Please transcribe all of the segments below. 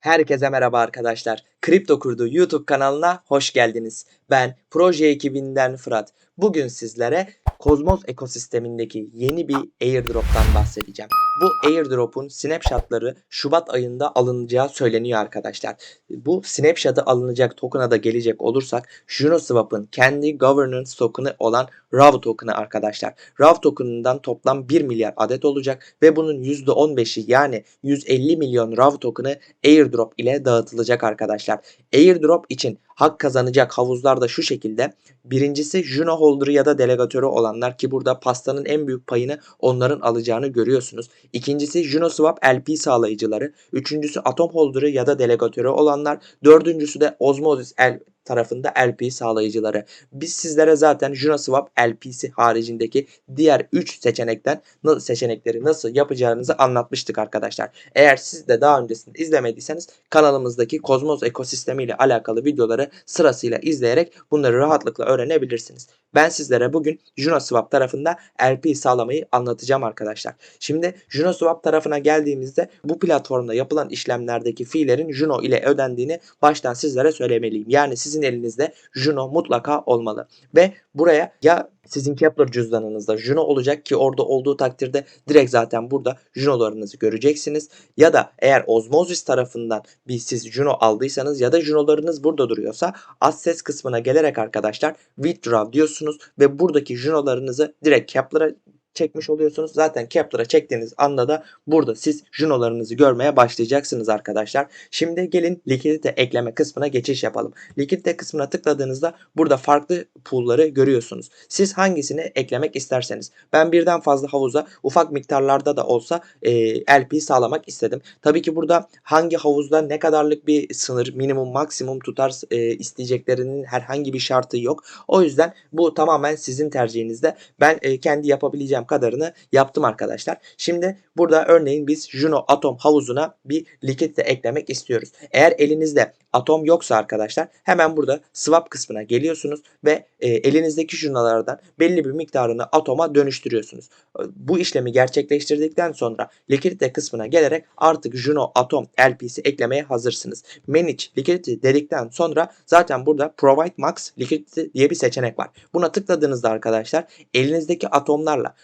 Herkese merhaba arkadaşlar. Kripto Kurdu YouTube kanalına hoş geldiniz. Ben proje ekibinden Fırat. Bugün sizlere Kozmos ekosistemindeki yeni bir airdrop'tan bahsedeceğim. Bu airdrop'un snapshotları Şubat ayında alınacağı söyleniyor arkadaşlar. Bu snapshot'ı alınacak token'a da gelecek olursak Junoswap'ın kendi governance token'ı olan RAW token'ı arkadaşlar. RAW token'ından toplam 1 milyar adet olacak ve bunun %15'i yani 150 milyon RAW token'ı airdrop ile dağıtılacak arkadaşlar. Airdrop için hak kazanacak havuzlar da şu şekilde. Birincisi Juno holder'ı ya da delegatörü olanlar ki burada pastanın en büyük payını onların alacağını görüyorsunuz. İkincisi Junoswap LP sağlayıcıları. Üçüncüsü Atom holder'ı ya da delegatörü olanlar. Dördüncüsü de Osmosis L tarafında LP sağlayıcıları. Biz sizlere zaten Junoswap LP'si haricindeki diğer 3 seçenekten seçenekleri nasıl yapacağınızı anlatmıştık arkadaşlar. Eğer siz de daha öncesinde izlemediyseniz kanalımızdaki Kozmos ekosistemi ile alakalı videoları sırasıyla izleyerek bunları rahatlıkla öğrenebilirsiniz. Ben sizlere bugün Junoswap tarafında LP sağlamayı anlatacağım arkadaşlar. Şimdi Junoswap tarafına geldiğimizde bu platformda yapılan işlemlerdeki fiillerin Juno ile ödendiğini baştan sizlere söylemeliyim. Yani sizin elinizde Juno mutlaka olmalı. Ve buraya ya sizin Kepler cüzdanınızda Juno olacak ki orada olduğu takdirde direkt zaten burada Juno'larınızı göreceksiniz. Ya da eğer Osmosis tarafından bir siz Juno aldıysanız ya da Juno'larınız burada duruyorsa Access kısmına gelerek arkadaşlar Withdraw diyorsunuz ve buradaki Juno'larınızı direkt Kepler'a çekmiş oluyorsunuz. Zaten Kepler'a çektiğiniz anda da burada siz Juno'larınızı görmeye başlayacaksınız arkadaşlar. Şimdi gelin likidite ekleme kısmına geçiş yapalım. Likidite kısmına tıkladığınızda burada farklı pool'ları görüyorsunuz. Siz hangisini eklemek isterseniz. Ben birden fazla havuza ufak miktarlarda da olsa e, LP sağlamak istedim. Tabii ki burada hangi havuzda ne kadarlık bir sınır minimum maksimum tutar e, isteyeceklerinin herhangi bir şartı yok. O yüzden bu tamamen sizin tercihinizde. Ben e, kendi yapabileceğim kadarını yaptım arkadaşlar. Şimdi burada örneğin biz Juno Atom havuzuna bir likidite eklemek istiyoruz. Eğer elinizde Atom yoksa arkadaşlar hemen burada swap kısmına geliyorsunuz ve e, elinizdeki Juno'lardan belli bir miktarını Atom'a dönüştürüyorsunuz. Bu işlemi gerçekleştirdikten sonra likidite kısmına gelerek artık Juno Atom LP'si eklemeye hazırsınız. Manage Liquidity dedikten sonra zaten burada Provide Max Liquidity diye bir seçenek var. Buna tıkladığınızda arkadaşlar elinizdeki atomlarla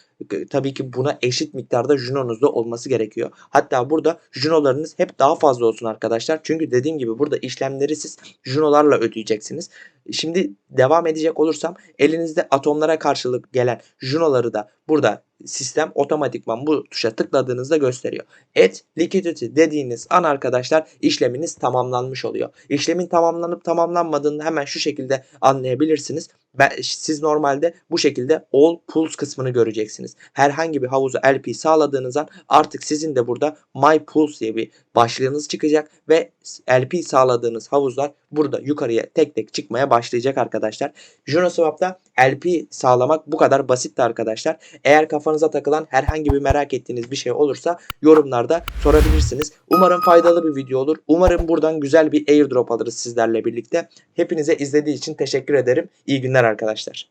tabii ki buna eşit miktarda Juno'nuzda olması gerekiyor. Hatta burada Juno'larınız hep daha fazla olsun arkadaşlar. Çünkü dediğim gibi burada işlemleri siz Juno'larla ödeyeceksiniz. Şimdi devam edecek olursam elinizde atomlara karşılık gelen Juno'ları da burada sistem otomatikman bu tuşa tıkladığınızda gösteriyor. Et liquidity dediğiniz an arkadaşlar işleminiz tamamlanmış oluyor. İşlemin tamamlanıp tamamlanmadığını hemen şu şekilde anlayabilirsiniz. Ben, siz normalde bu şekilde all pools kısmını göreceksiniz. Herhangi bir havuzu LP sağladığınız an artık sizin de burada my pools diye bir başlığınız çıkacak ve LP sağladığınız havuzlar burada yukarıya tek tek çıkmaya başlayacak arkadaşlar. Junoswap'ta LP sağlamak bu kadar basitti arkadaşlar. Eğer kafanıza takılan herhangi bir merak ettiğiniz bir şey olursa yorumlarda sorabilirsiniz. Umarım faydalı bir video olur. Umarım buradan güzel bir airdrop alırız sizlerle birlikte. Hepinize izlediği için teşekkür ederim. İyi günler arkadaşlar.